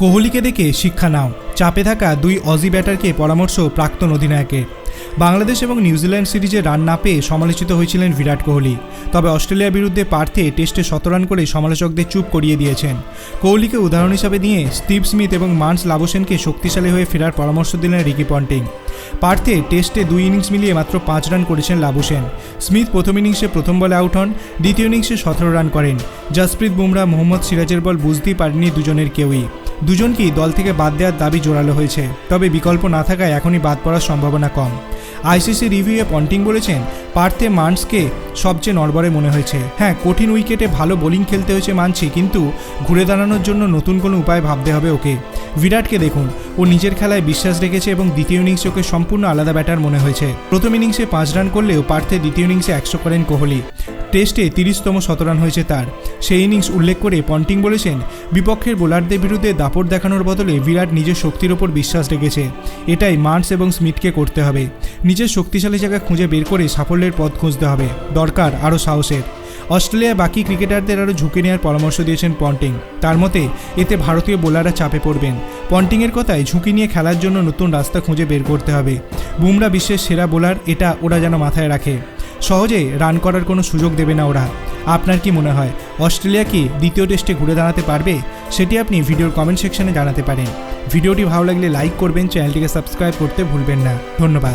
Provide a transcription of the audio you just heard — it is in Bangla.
কোহলিকে দেখে শিক্ষা নাও। চাপে থাকা দুই অজি ব্যাটারকে পরামর্শ প্রাক্তন অধিনায়কের। বাংলাদেশ এবং নিউজিল্যান্ড সিরিজে রান না পেয়ে সমালোচিত হয়েছিলেন বিরাট কোহলি। তবে অস্ট্রেলিয়ার বিরুদ্ধে পার্থে টেস্টে শত রান করে সমালোচকদের চুপ করিয়ে দিয়েছেন। কোহলিকে উদাহরণ হিসাবে দিয়ে স্টিভ স্মিথ এবং মান্স লাবোসেনকে শক্তিশালী হয়ে ফেরার পরামর্শ দিলেন রিকি পন্টিং। পার্থে টেস্টে দুই ইনিংস মিলিয়ে মাত্র পাঁচ রান করেছেন লাবুসেন। স্মিথ প্রথম ইনিংসে প্রথম বলে আউট হন, দ্বিতীয় ইনিংসে সতেরো রান করেন। জাসপ্রীত বুমরা, মোহাম্মদ সিরাজের বল বুঝতেই পারেনি দুজনের কেউই। দুজনকেই দল থেকে বাদ দেওয়ার দাবি জোরালো হয়েছে। তবে বিকল্প না থাকায় এখনই বাদ পড়ার সম্ভাবনা কম। আইসিসি রিভিউয়ে পন্টিং বলেছেন, পার্থে মান্সকে সবচেয়ে নড়বড়ে মনে হয়েছে। হ্যাঁ কঠিন উইকেটে ভালো বোলিং খেলতে হয়েছে মানছি, কিন্তু ঘুরে দাঁড়ানোর জন্য নতুন কোনো উপায় ভাবতে হবে ওকে। বিরাটকে দেখুন, ও নিজের খেলায় বিশ্বাস রেখেছে এবং দ্বিতীয় ইনিংসে ওকে সম্পূর্ণ আলাদা ব্যাটার মনে হয়েছে। প্রথম ইনিংসে পাঁচ রান করলেও পার্থে দ্বিতীয় ইনিংসে একশো করেন কোহলি। টেস্টে তিরিশতম শতরান হয়েছে তার। সেই ইনিংস উল্লেখ করে পন্টিং বলেছেন, বিপক্ষের বোলারদের বিরুদ্ধে দাপট দেখানোর বদলে বিরাট নিজের শক্তির ওপর বিশ্বাস রেখেছে। এটাই মার্স এবং স্মিথকে করতে হবে। নিজের শক্তিশালী জায়গা খুঁজে বের করে সাফল্যের পথ খুঁজতে হবে। দরকার আরও সাহসের। অস্ট্রেলিয়ায় বাকি ক্রিকেটারদের আরও ঝুঁকে নেওয়ার পরামর্শ দিয়েছেন পন্টিং তার মতে, এতে ভারতীয় বোলাররা চাপে পড়বেন। পন্টিংয়ের কথায় ঝুঁকি নিয়ে খেলার জন্য নতুন রাস্তা খুঁজে বের করতে হবে। বুমরা বিশ্বের সেরা বোলার, এটা ওরা যেন মাথায় রাখে। সহজে রান করার কোনো সুযোগ দেবে না ওরা। আপনার কি মনে হয়? অস্ট্রেলিয়া কি দ্বিতীয় টেস্টে ঘুরে দাঁড়াতে পারবে, সেটি আপনি ভিডিওর কমেন্ট সেকশনে জানাতে পারেন। ভিডিওটি ভালো লাগলে লাইক করবেন চ্যানেলটিকে সাবস্ক্রাইব করতে ভুলবেন না। ধন্যবাদ।